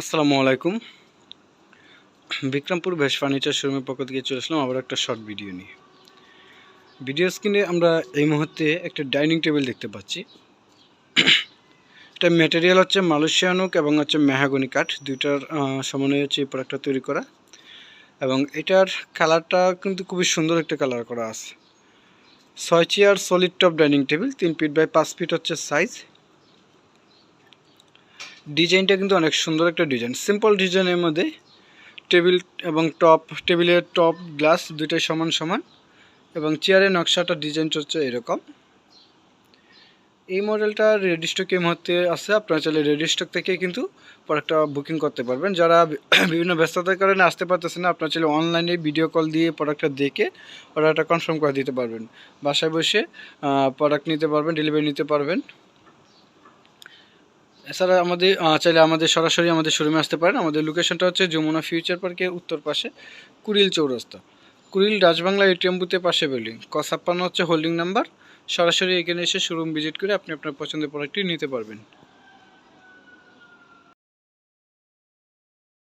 আসসালামু আলাইকুম। বিক্রমপুর ভেস ফার্নিচার শোরুমের পক্ষ থেকে চলে আসলাম আবার একটা শর্ট ভিডিও নিয়ে। ভিডিও স্ক্রিনে আমরা এই মুহূর্তে একটা ডাইনিং টেবিল দেখতে পাচ্ছি। এটা ম্যাটেরিয়াল হচ্ছে মালয়েশিয়ানুক এবং হচ্ছে মেহাগনি কাঠ। দুইটার সমন্বয়ে হচ্ছে এই প্রোডাক্টটা তৈরি করা। এবং এটার কালারটা কিন্তু খুবই সুন্দর একটা কালার করা আছে। ছয় chair solid top dining table, তিন ফিট বাই পাঁচ ফিট হচ্ছে সাইজ ডিজাইনটা কিন্তু অনেক সুন্দর একটা ডিজাইন। সিম্পল ডিজাইনের মধ্যে টেবিল এবং টপ, টেবিলের টপ, গ্লাস দুইটাই সমান সমান এবং চেয়ারের নকশাটা ডিজাইন হচ্ছে এরকম। এই মডেলটা রেডি স্টক এই মুহূর্তে আছে, আপনারা চাইলে রেডি স্টক থেকে কিন্তু প্রোডাক্টটা বুকিং করতে পারবেন। যারা বিভিন্ন ব্যস্ততার কারণে আসতে পারতেছেন না, আপনারা চাইলে অনলাইনে ভিডিও কল দিয়ে প্রোডাক্টটা দেখে অর্ডারটা কনফার্ম করে দিতে পারবেন। বাসায় বসে প্রোডাক্ট নিতে পারবেন, ডেলিভারি নিতে পারবেন। এছাড়া আমাদের চাইলে আমাদের সরাসরি আমাদের শোরুমে আসতে পারেন। আমাদের লোকেশনটা হচ্ছে যমুনা ফিউচার পার্কের উত্তর পাশে, কুড়িল চৌরাস্তা। কুড়িল রাজবাংলা এটিএম বুথের পাশে বিল্ডিং ক ছাপ্পান্ন হচ্ছে হোল্ডিং নাম্বার সরাসরি এখানে এসে শোরুম ভিজিট করে আপনি আপনার পছন্দের প্রোডাক্টটি নিতে পারবেন।